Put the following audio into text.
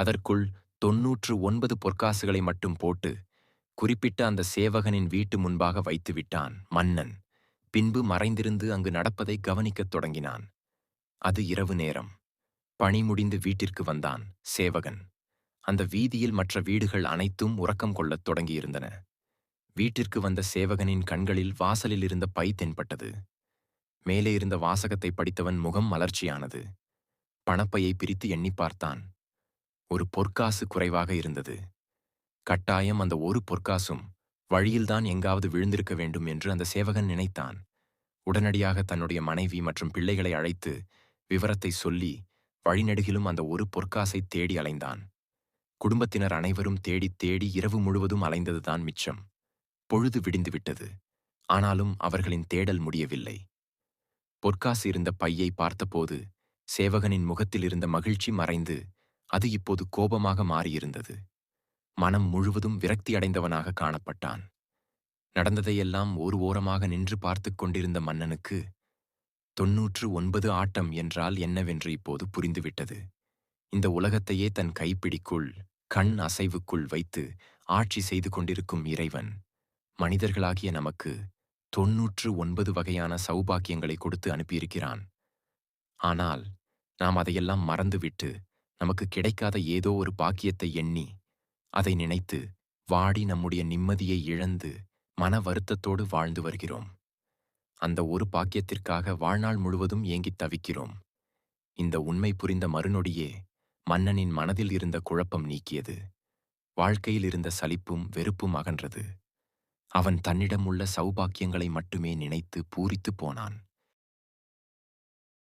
அதற்குள் தொன்னூற்று ஒன்பது பொற்காசுகளை மட்டும் போட்டு குறிப்பிட்ட அந்த சேவகனின் வீட்டு முன்பாக வைத்து விட்டான் மன்னன். பின்பு மறைந்திருந்து அங்கு நடப்பதை கவனிக்கத் தொடங்கினான். அது இரவு நேரம். பணி முடிந்து வீட்டிற்கு வந்தான் சேவகன். அந்த வீதியில் மற்ற வீடுகள் அனைத்தும் உறக்கம் கொள்ளத் தொடங்கியிருந்தன. வீட்டிற்கு வந்த சேவகனின் கண்களில் வாசலில் இருந்த பை தென்பட்டது. மேலே இருந்த வாசகத்தை படித்தவன் முகம் மலர்ச்சியானது. பணப்பையை பிரித்து எண்ணி பார்த்தான். ஒரு பொற்காசு குறைவாக இருந்தது. கட்டாயம் அந்த ஒரு பொற்காசும் வழியில்தான் எங்காவது விழுந்திருக்க வேண்டும் என்று அந்த சேவகன் நினைத்தான். உடனடியாக தன்னுடைய மனைவி மற்றும் பிள்ளைகளை அழைத்து விவரத்தை சொல்லி வழிநெடுகிலும் அந்த ஒரு பொற்காசை தேடி அலைந்தான். குடும்பத்தினர் அனைவரும் தேடித் தேடி இரவு முழுவதும் அலைந்ததுதான் மிச்சம். பொழுது விடிந்துவிட்டது ஆனாலும் அவர்களின் தேடல் முடியவில்லை. பொற்காசு இருந்த பையை பார்த்தபோது சேவகனின் முகத்தில் இருந்த மகிழ்ச்சி மறைந்து அது இப்போது கோபமாக மாறியிருந்தது. மனம் முழுவதும் விரக்தியடைந்தவனாக காணப்பட்டான். நடந்ததையெல்லாம் ஒரு ஓரமாக நின்று பார்த்துக் கொண்டிருந்த மன்னனுக்கு தொன்னூற்று ஒன்பது ஆட்டம் என்றால் என்னவென்று இப்போது புரிந்துவிட்டது. இந்த உலகத்தையே தன் கைப்பிடிக்குள் கண் அசைவுக்குள் வைத்து ஆட்சி செய்து கொண்டிருக்கும் இறைவன் மனிதர்களாகிய நமக்கு தொன்னூற்று ஒன்பது வகையான சௌபாக்கியங்களை கொடுத்து அனுப்பியிருக்கிறான். ஆனால் நாம் அதையெல்லாம் மறந்துவிட்டு நமக்கு கிடைக்காத ஏதோ ஒரு பாக்கியத்தை எண்ணி அதை நினைத்து வாடி நம்முடைய நிம்மதியை இழந்து மன வருத்தத்தோடு வாழ்ந்து வருகிறோம். அந்த ஒரு பாக்கியத்திற்காக வாழ்நாள் முழுவதும் ஏங்கித் தவிக்கிறோம். இந்த உண்மை புரிந்த மறுநொடியே மன்னனின் மனதில் இருந்த குழப்பம் நீக்கியது. வாழ்க்கையில் இருந்த சலிப்பும் வெறுப்பும் அகன்றது. அவன் தன்னிடம் உள்ள சௌபாக்கியங்களை மட்டுமே நினைத்து பூரித்துப் போனான்.